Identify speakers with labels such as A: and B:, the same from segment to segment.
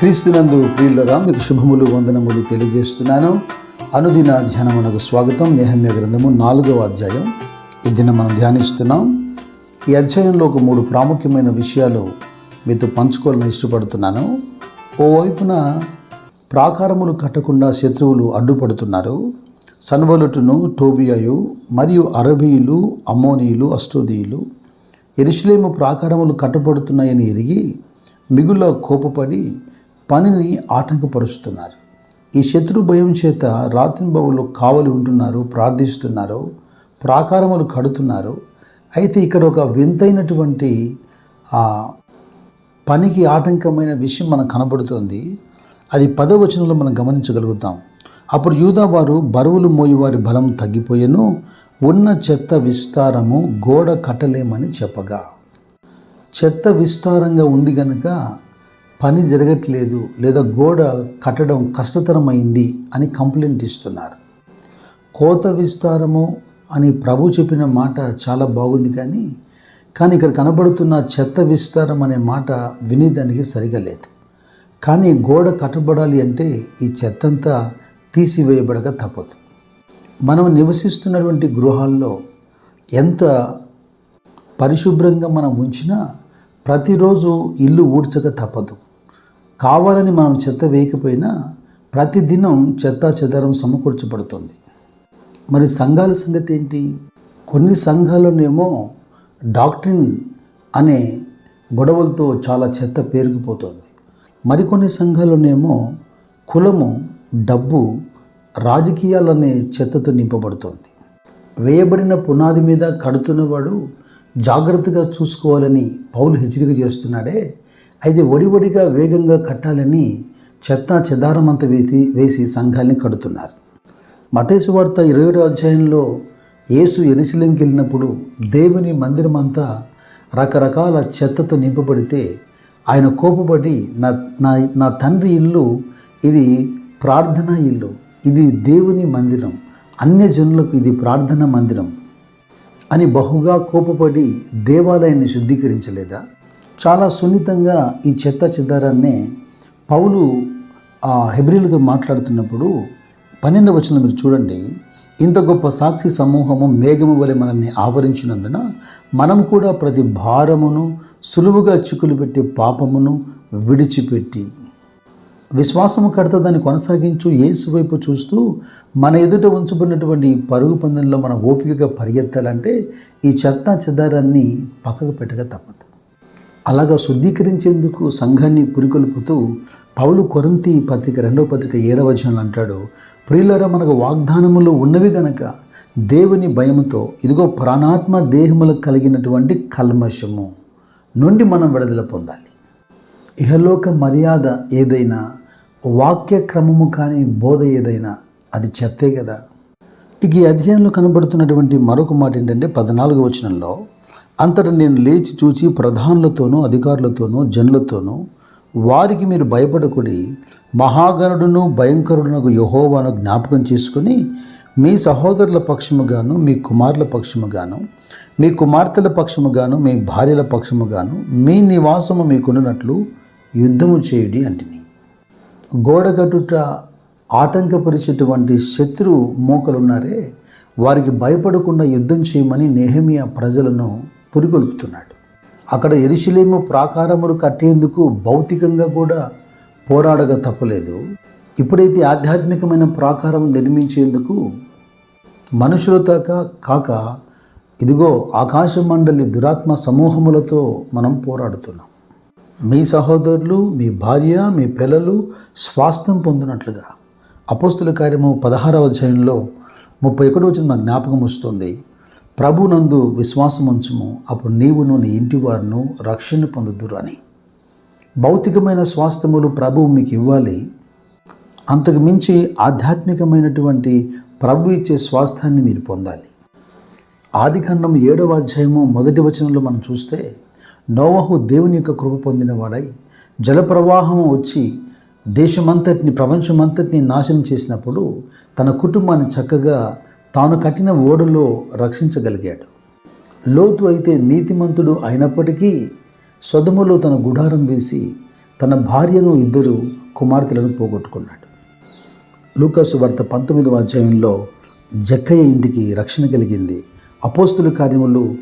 A: క్రీస్తునందు ప్రియులరా మీకు శుభములు వందనములు తెలియజేస్తున్నాను. అనుదిన ధ్యానమునకు స్వాగతం. నేహమ్య గ్రంథము నాలుగవ అధ్యాయం. ఈ దినం మనం ధ్యానిస్తున్నాం. ఈ అధ్యాయంలో ఒక మూడు ప్రాముఖ్యమైన విషయాలు మీతో పంచుకోవాలని ఇష్టపడుతున్నాను. ఓవైపున ప్రాకారములు కట్టకుండా శత్రువులు అడ్డుపడుతున్నారు. సన్వలుటును టోబియాయు మరియు అరబీయులు అమ్మోనీయులు అష్టోదీయులు. ఎరుషులేము ప్రాకారములు కట్టబడుతున్నాయని ఎరిగి మిగుల కోపపడి పనిని ఆటంకపరుస్తున్నారు. ఈ శత్రు భయం చేత రాత్రింబవులు కావలి ఉంటున్నారు ప్రార్థిస్తున్నారు ప్రాకారములు కడుతున్నారు. అయితే ఇక్కడ ఒక వింతైనటువంటి ఆ పనికి ఆటంకమైన విషయం మనకు కనబడుతోంది. అది పదవచనంలో మనం గమనించగలుగుతాం. అప్పుడు యూదా వారు బరువులు మోయి వారి బలం తగ్గిపోయెను ఉన్న చెత్త విస్తారము గోడ కట్టలేమని చెప్పగా. చెత్త విస్తారంగా ఉంది గనుక పని జరగట్లేదు లేదా గోడ కట్టడం కష్టతరమైంది అని కంప్లైంట్ ఇస్తున్నారు. కోత విస్తారము అని ప్రభు చెప్పిన మాట చాలా బాగుంది కానీ కానీ ఇక్కడ కనబడుతున్న చెత్త విస్తారం అనే మాట వినేదానికి సరిగా లేదు. కానీ గోడ కట్టబడాలి అంటే ఈ చెత్తంతా తీసివేయబడక తప్పదు. మనం నివసిస్తున్నటువంటి గృహాల్లో ఎంత పరిశుభ్రంగా మనం ఉంచినా ప్రతిరోజు ఇల్లు ఊడ్చక తప్పదు. కావాలని మనం చెత్త వేయకపోయినా ప్రతిదినం చెత్త చెదరం సమకూర్చబడుతుంది. మరి సంఘాల సంగతి ఏంటి? కొన్ని సంఘాల్లోనేమో డాక్టరిన్ అనే గొడవలతో చాలా చెత్త పేరుకుపోతుంది. మరికొన్ని సంఘాల్లోనేమో కులము డబ్బు రాజకీయాలనే చెత్తతో నింపబడుతోంది. వేయబడిన పునాది మీద కడుతున్నవాడు జాగ్రత్తగా చూసుకోవాలని పౌలు హెచ్చరిక చేస్తున్నాడే అయితే ఒడివడిగా వేగంగా కట్టాలని చెత్త చెదారమంతా వేసి వేసి సంఘాన్ని కడుతున్నారు. మతేసు వార్త ఇరవై అధ్యాయంలో యేసు ఎరిశిలంకి వెళ్ళినప్పుడు దేవుని మందిరం అంతా రకరకాల చెత్తతో నింపబడితే ఆయన కోపపడి నా నా నా తండ్రి ఇల్లు ఇది ప్రార్థనా ఇల్లు ఇది దేవుని మందిరం అన్య జనులకు ఇది ప్రార్థన మందిరం అని బహుగా కోపపడి దేవాలయాన్ని శుద్ధీకరించలేదా? చాలా సున్నితంగా ఈ చెత్త చెద్దారాన్నే పౌలు ఆ హెబ్రిలతో మాట్లాడుతున్నప్పుడు పన్నెండవ వచనం మీరు చూడండి ఇంత గొప్ప సాక్షి సమూహము మేఘము వలె మనల్ని ఆవరించినందున మనం కూడా ప్రతి భారమును సులువుగా చిక్కులు పెట్టే పాపమును విడిచిపెట్టి విశ్వాసము కడత దాన్ని కొనసాగించు యేసు వైపు చూస్తూ మన ఎదుట ఉంచబడినటువంటి పరుగు పందెంలో మన ఓపికగా పరిగెత్తాలంటే ఈ చెత్త చెదారాన్ని పక్కకు పెట్టక తప్పదు. అలాగా శుద్ధీకరించేందుకు సంఘాన్ని పురికొల్పుతూ పౌలు కొరంతి పత్రిక రెండవ పత్రిక ఏడవ వచనంలో అంటాడు ప్రియులరా మనకు వాగ్దానములు ఉన్నవి గనక దేవుని భయముతో ఇదిగో ప్రాణాత్మ దేహములకు కలిగినటువంటి కల్మషము నుండి మనం విడుదల పొందాలి. ఇహలోక మర్యాద ఏదైనా వాక్య క్రమము కానీ బోధ ఏదైనా అది చెత్తే కదా. ఇక ఈ అధ్యాయంలో కనబడుతున్నటువంటి మరొక మాట ఏంటంటే పద్నాలుగు వచనంలో అంతటా నేను లేచి చూచి ప్రధానులతోనూ అధికారులతోనూ జనులతోనూ వారికి మీరు భయపడకుడి మహాగణుడును భయంకరుడునకు యహోవాను జ్ఞాపకం చేసుకుని మీ సహోదరుల పక్షముగాను మీ కుమారుల పక్షముగాను మీ కుమార్తెల పక్షముగాను మీ భార్యల పక్షముగాను మీ నివాసము మీకుండినట్లు యుద్ధము చేయుడి అంటిని. గోడగట్టుట ఆటంకపరిచేటువంటి శత్రు మోకలున్నారే వారికి భయపడకుండా యుద్ధం చేయమని నెహమియా ప్రజలను పురిగొల్పుతున్నాడు. అక్కడ ఎరుశలేము ప్రాకారములు కట్టేందుకు భౌతికంగా కూడా పోరాడగా తప్పలేదు. ఇప్పుడైతే ఆధ్యాత్మికమైన ప్రాకారం నిర్మించేందుకు మనుషులతో కాక ఇదిగో ఆకాశ మండలి దురాత్మ సమూహములతో మనం పోరాడుతున్నాం. మీ సహోదరులు మీ భార్య మీ పిల్లలు స్వాస్థ్యం పొందినట్లుగా అపోస్తుల కార్యము పదహారవ అధ్యాయంలో ముప్పై ఒకటి వచ్చిన జ్ఞాపకం వస్తుంది. ప్రభునందు విశ్వాసముంచుము అప్పుడు నీవును నీ ఇంటి వారును రక్షణ పొందుదురు అని. భౌతికమైన స్వాస్థ్యములు ప్రభువు మీకు ఇవ్వాలి అంతకు మించి ఆధ్యాత్మికమైనటువంటి ప్రభు ఇచ్చే స్వాస్థాన్ని మీరు పొందాలి. ఆదికాండం ఏడవ అధ్యాయము మొదటి వచనంలో మనం చూస్తే నోవహు దేవుని యొక్క కృప పొందినవాడై జలప్రవాహము వచ్చి దేశమంతటిని ప్రపంచమంతటిని నాశనం చేసినప్పుడు తన కుటుంబాన్ని చక్కగా తాను కట్టిన ఓడలో రక్షించగలిగాడు. లోతు అయితే నీతిమంతుడు అయినప్పటికీ సొదములో తన గుడారం వేసి తన భార్యను ఇద్దరు కుమార్తెలను పోగొట్టుకున్నాడు. లూకాసు వార్త పంతొమ్మిదవ అధ్యాయంలో జక్కయ్య ఇంటికి రక్షణ కలిగింది. అపోస్తుల కార్యములు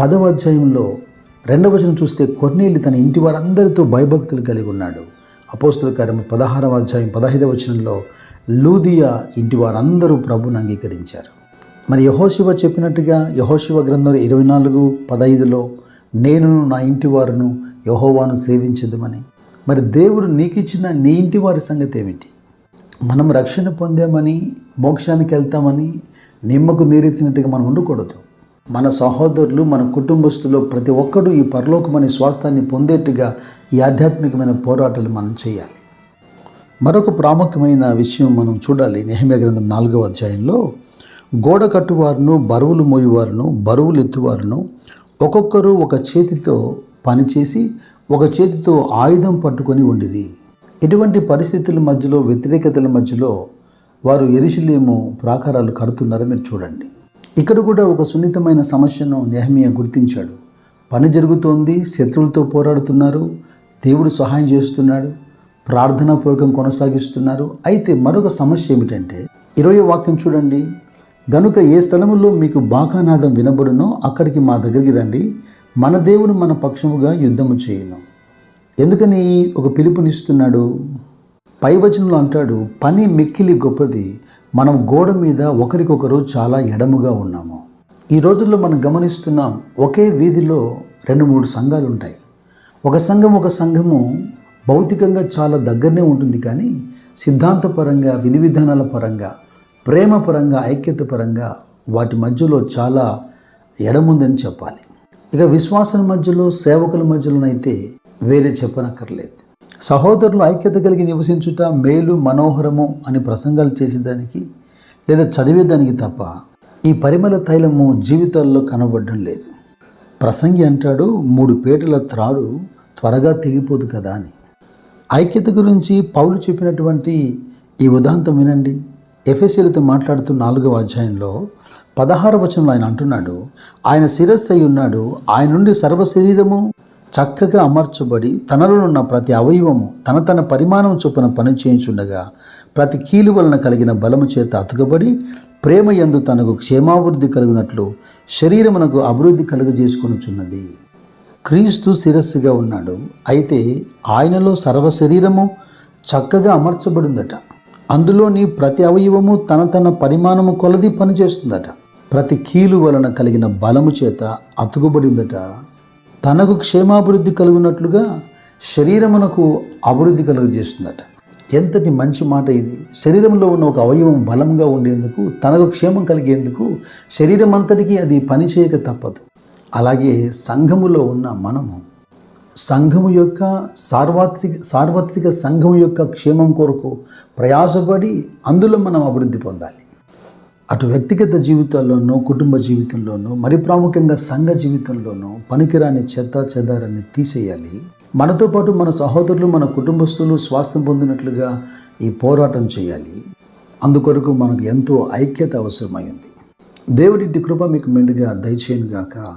A: పదవ అధ్యాయంలో రెండవ వచనం చూస్తే కొన్నేళ్ళు తన ఇంటి వారందరితో భయభక్తులు కలిగి ఉన్నాడు. అపోస్తుల కార్యము పదహారవ అధ్యాయం పదహైదవ వచనంలో లూదియా ఇంటి వారందరూ ప్రభుని అంగీకరించారు. మరి యహోశివ చెప్పినట్టుగా యహోశివ గ్రంథం ఇరవై నాలుగు పదహైదులో నేను నా ఇంటి వారును యహోవాను సేవించదమని. మరి దేవుడు నీకు ఇచ్చిన నీ ఇంటి వారి సంగతి ఏమిటి? మనం రక్షణ పొందామని మోక్షానికి వెళ్తామని నిమ్మకు నీరెత్తినట్టుగా మనం ఉండకూడదు. మన సహోదరులు మన కుటుంబస్తులు ప్రతి ఒక్కరూ ఈ పరలోకమనే స్వాస్థాన్ని పొందేట్టుగా ఈ ఆధ్యాత్మికమైన పోరాటాలు మనం చేయాలి. మరొక ప్రాముఖ్యమైన విషయం మనం చూడాలి. నెహమ్య గ్రంథం నాలుగవ అధ్యాయంలో గోడ కట్టువారును బరువులు మోయువారును బరువులు ఎత్తువారును ఒక్కొక్కరు ఒక చేతితో పనిచేసి ఒక చేతితో ఆయుధం పట్టుకొని ఉండేది ఇటువంటి పరిస్థితుల మధ్యలో వ్యతిరేకతల మధ్యలో వారు ఎరుషులేము ప్రాకారాలు కడుతున్నారో మీరు చూడండి. ఇక్కడ కూడా ఒక సున్నితమైన సమస్యను నెహమియా గుర్తించాడు. పని జరుగుతోంది శత్రువులతో పోరాడుతున్నారు దేవుడు సహాయం చేస్తున్నాడు. ప్రార్థనాపూర్వకం కొనసాగిస్తున్నారు. అయితే మరొక సమస్య ఏమిటంటే ఇరవై వాక్యం చూడండి. గనుక ఏ స్థలములో మీకు బాకానాదం వినబడునో అక్కడికి మా దగ్గరికి రండి. మన దేవుడు మన పక్షముగా యుద్ధము చేయను. ఎందుకని ఒక పిలుపునిస్తున్నాడు? పైవచనంలో అంటాడు పని మిక్కిలి గొప్పది. మనం గోడ మీద ఒకరికొకరు చాలా ఎడముగా ఉన్నాము. ఈ రోజుల్లో మనం గమనిస్తున్నాం ఒకే వీధిలో రెండు మూడు సంఘాలు ఉంటాయి ఒక సంఘం ఒక సంఘము భౌతికంగా చాలా దగ్గరనే ఉంటుంది కానీ సిద్ధాంతపరంగా విధి విధానాల పరంగా ప్రేమ పరంగా ఐక్యత పరంగా వాటి మధ్యలో చాలా ఎడముందని చెప్పాలి. ఇక విశ్వాసం మధ్యలో సేవకుల మధ్యలోనైతే వేరే చెప్పనక్కర్లేదు. సహోదరులు ఐక్యత కలిగి నివసించుట మేలు మనోహరము అని ప్రసంగాలు చేసేదానికి లేదా చదివేదానికి తప్ప ఈ పరిమళ తైలము జీవితాల్లో కనబడడం లేదు. ప్రసంగి అంటాడు మూడు పేటల త్రాడు త్వరగా తెగిపోదు కదా అని. ఐక్యత గురించి పౌలు చెప్పినటువంటి ఈ ఉదాంతం వినండి. ఎఫ్ఎస్సీలతో మాట్లాడుతూ నాలుగవ అధ్యాయంలో పదహారు వచనంలో ఆయన అంటున్నాడు ఆయన శిరస్సు అయి ఉన్నాడు ఆయన నుండి సర్వ శరీరము చక్కగా అమర్చబడి తనలో ఉన్న ప్రతి అవయవము తన తన పరిమాణం చొప్పున పని చేయించుండగా ప్రతి కీలు వలన కలిగిన బలము చేత అతుకబడి ప్రేమ యందు తనకు క్షేమాభివృద్ధి కలిగినట్లు శరీరమునకు అభివృద్ధి కలుగజేసుకొనుచున్నది. క్రీస్తు శిరస్సుగా ఉన్నాడు. అయితే ఆయనలో సర్వ శరీరము చక్కగా అమర్చబడిందట. అందులోని ప్రతి అవయవము తన తన పరిమాణము కొలది పనిచేస్తుందట. ప్రతి కీలు వలన కలిగిన బలము చేత అతుకుబడిందట. తనకు క్షేమాభివృద్ధి కలుగునట్లుగా శరీరమునకు అభివృద్ధి కలుగజేస్తుందట. ఎంతటి మంచి మాట ఇది. శరీరంలో ఉన్న ఒక అవయవం బలంగా ఉండేందుకు తనకు క్షేమం కలిగేందుకు శరీరం అంతటికీ అది పనిచేయక తప్పదు. అలాగే సంఘములో ఉన్న మనము సంఘము యొక్క సార్వత్రిక సార్వత్రిక సంఘం యొక్క క్షేమం కొరకు ప్రయాసపడి అందులో మనం అభివృద్ధి పొందాలి. అటు వ్యక్తిగత జీవితాల్లోనూ కుటుంబ జీవితంలోనూ మరి ప్రాముఖ్యంగా సంఘ జీవితంలోనూ పనికిరాని చెత్త చెదారాన్ని తీసేయాలి. మనతో పాటు మన సహోదరులు మన కుటుంబస్తులు స్వాస్థ్యం పొందినట్లుగా ఈ పోరాటం చేయాలి. అందుకొరకు మనకు ఎంతో ఐక్యత అవసరమై ఉంది. దేవుడి కృప మీకు మెండుగా దయచేయనుగాక.